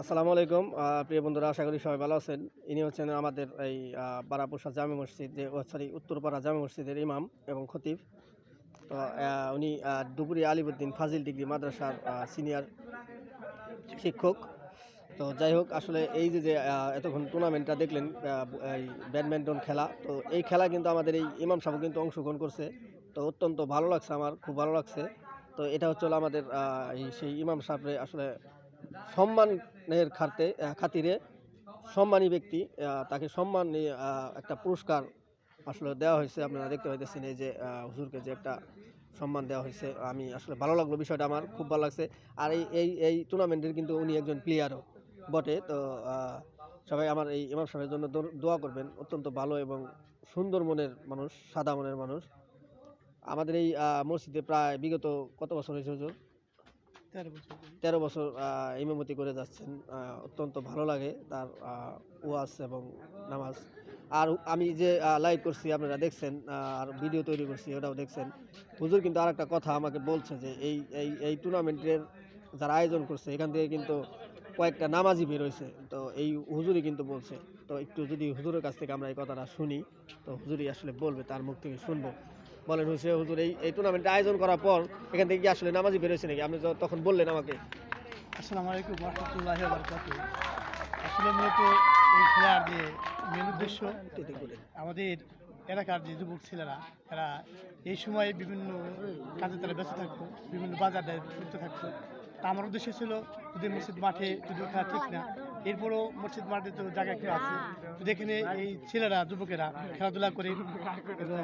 আসসালামু আলাইকুম। প্রিয় বন্ধুরা, আশা করি সবাই ভালো আছেন। ইনি হচ্ছেন আমাদের এই বারাপুষা জামে মসজিদ সরি উত্তরপাড়া জামে মসজিদের ইমাম এবং খতিব। তো উনি ডুবুরি আলিবুদ্দিন ফাজিল ডিগ্রি মাদ্রাসার সিনিয়র শিক্ষক। তো, যাই হোক, আসলে এই যে যে এতক্ষণ টুর্নামেন্টটা দেখলেন এই ব্যাডমিন্টন খেলা, তো এই খেলা কিন্তু আমাদের এই ইমাম সাহেব কিন্তু অংশগ্রহণ করছে। তো, অত্যন্ত ভালো লাগছে আমার, খুব ভালো লাগছে। তো, এটা হচ্ছে আমাদের সেই ইমাম সাহেবরে আসলে সম্মানের খাতে, খাতিরে সম্মানী ব্যক্তি তাকে সম্মান একটা পুরস্কার আসলে দেওয়া হয়েছে। আপনারা দেখতে পাইতেছেন এই যে হুজুরকে যে একটা সম্মান দেওয়া হয়েছে। আমি আসলে ভালো লাগল বিষয়টা, আমার খুব ভালো লাগছে। আর এই এই এই টুর্নামেন্টের কিন্তু উনি একজন প্লেয়ারও বটে। তো সবাই আমার এই ইমাম সাহেবের জন্য দোয়া করবেন। অত্যন্ত ভালো এবং সুন্দর মনের মানুষ, সাদা মনের মানুষ। আমাদের এই মসজিদে প্রায় বিগত কত বছর হয়েছে হুজুর? তেরো বছর ইমামতি করে যাচ্ছেন অত্যন্ত ভালো লাগে তার ওয়াজ এবং নামাজ। আর আমি যে লাইভ করছি, আপনারা দেখছেন আর ভিডিও তৈরি করছি, ওটাও দেখছেন। হুজুর কিন্তু আর একটা কথা আমাকে বলছে যে, এই এই এই টুর্নামেন্টের যারা আয়োজন করছে, এখান থেকে কিন্তু কয়েকটা নামাজি বেরোইছে তো এই হুজুরই কিন্তু বলছে, তো একটু যদি হুজুরের কাছ থেকে আমরা এই কথাটা শুনি, তো হুজুরই আসলে বলবে, তার মুখ থেকে শুনব। বলেন হুসে হুজুর, এই এই টুর্নামেন্টে আয়োজন করার পর এখান থেকে কি আসলে নামাজি বেরোইছে নাকি? আপনি তখন বললেন আমাকে। আসসালামু আলাইকুম আসলে মূলত এই খেলার যে মেন উদ্দেশ্য, আমাদের এলাকার যে যুবক ছেলেরা তারা এই সময়ে বিভিন্ন কাজে তারা ব্যস্ত থাকতো, বিভিন্ন বাজারে যুক্ত থাকতো। তা আমার উদ্দেশ্য ছিল, যদি মসজিদ মাঠে যদি খেলা ঠিক না, এরপরও মসজিদ মাঠে তো জায়গা কেউ আছে। যদি এখানে এই ছেলেরা, যুবকেরা খেলাধুলা করে এবং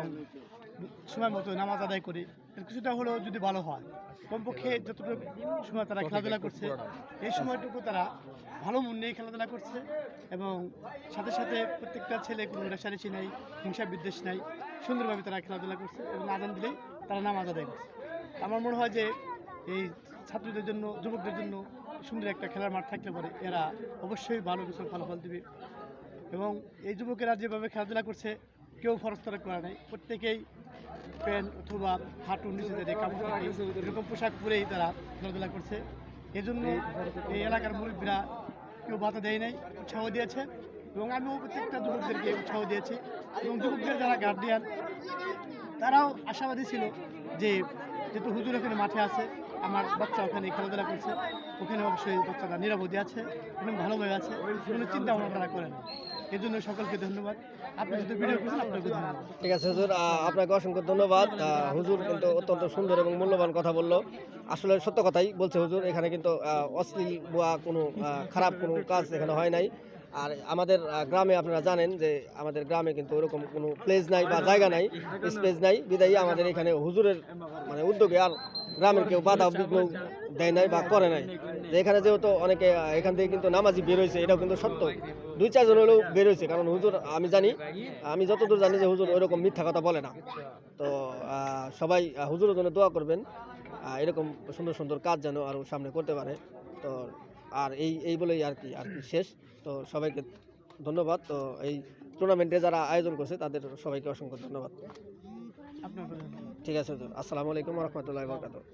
সময় মতো নামাজ আদায় করে। কিছুটা হলেও যদি ভালো হয়, কমপক্ষে যতটুকু সময় তারা খেলাধুলা করছে, এই সময়টুকু তারা ভালো মন নিয়ে খেলাধুলা করছে এবং সাথে সাথে প্রত্যেকটা ছেলে কোনো রেশারেশি নেই, হিংসা বিদ্বেষ নাই, সুন্দরভাবে তারা খেলাধুলা করছে এবং আজান দিলেই তারা নামাজ আদায় করছে। আমার মনে হয় যে এই ছাত্রদের জন্য, যুবকদের জন্য সুন্দর একটা খেলার মাঠ থাকতে পারে এরা অবশ্যই ভালো কিছু ফলাফল দেবে এবং এই যুবকেরা যেভাবে খেলাধুলা করছে, কেউ ফরস্তরা করা নাই। প্রত্যেকেই প্যান্ট অথবা হাঁটু নিচে কাপড় থাকে এরকম পোশাক পরেই তারা খেলাধুলা করছে। এজন্য এই এলাকার মুরব্বীরা কেউ বাধা দেয় নাই, উৎসাহ দিয়েছে এবং প্রত্যেকটা যুবকদেরকে উৎসাহ দিয়েছি এবং যুবকদের যারা গার্ডিয়ান তারাও আশাবাদী ছিল যে যেহেতু হুজুর এখানে মাঠে আছে আমার বাচ্চা ওখানে খেলাধুলা করছে। ওখানে অবশ্যই বাচ্চাটা নিরাপদে আছে এবং ভালোভাবে আছে, কোনো চিন্তা ভাবনা তারা করে না। এই জন্য সকলকে ধন্যবাদ। আপনি যদি ভিডিও করছেন, আপনাকে ধন্যবাদ। ঠিক আছে, হুজুর আপনাকে অসংখ্য ধন্যবাদ। হুজুর কিন্তু অত্যন্ত সুন্দর এবং মূল্যবান কথা বলল। আসলে সত্য কথাই বলছে হুজুর, এখানে কিন্তু অশ্লীল বা কোনো খারাপ কোনো কাজ এখানে হয় নাই। আর আমাদের গ্রামে আপনারা জানেন যে আমাদের গ্রামে কিন্তু ওরকম কোনো প্লেস নাই বা জায়গা নাই স্পেস নাই। বিদায়ী আমাদের এখানে হুজুরের মানে উদ্যোগে আর গ্রামের কেউ বাধা বিঘ্ন দেয় নাই বা করে নাই। এখানে যেহেতু অনেকে এখান থেকে কিন্তু নামাজি বেরোইছে এটাও কিন্তু সত্য। দুই চারজন হলেও বেরোইছে কারণ হুজুর, আমি জানি, আমি যতদূর জানি যে হুজুর ওইরকম মিথ্যা কথা বলে না। তো সবাই হুজুরের জন্য দোয়া করবেন এরকম সুন্দর সুন্দর কাজ যেন আরও সামনে করতে পারে। তো, আর এই এই বলেই আর কি আর কি শেষ। তো, সবাইকে ধন্যবাদ। তো, এই টুর্নামেন্টে যারা আয়োজন করছে, তাদের সবাইকে অসংখ্য ধন্যবাদ। ঠিক আছে হুজুর আসসালামু আলাইকুম রহমতুল্লাহ বরকাত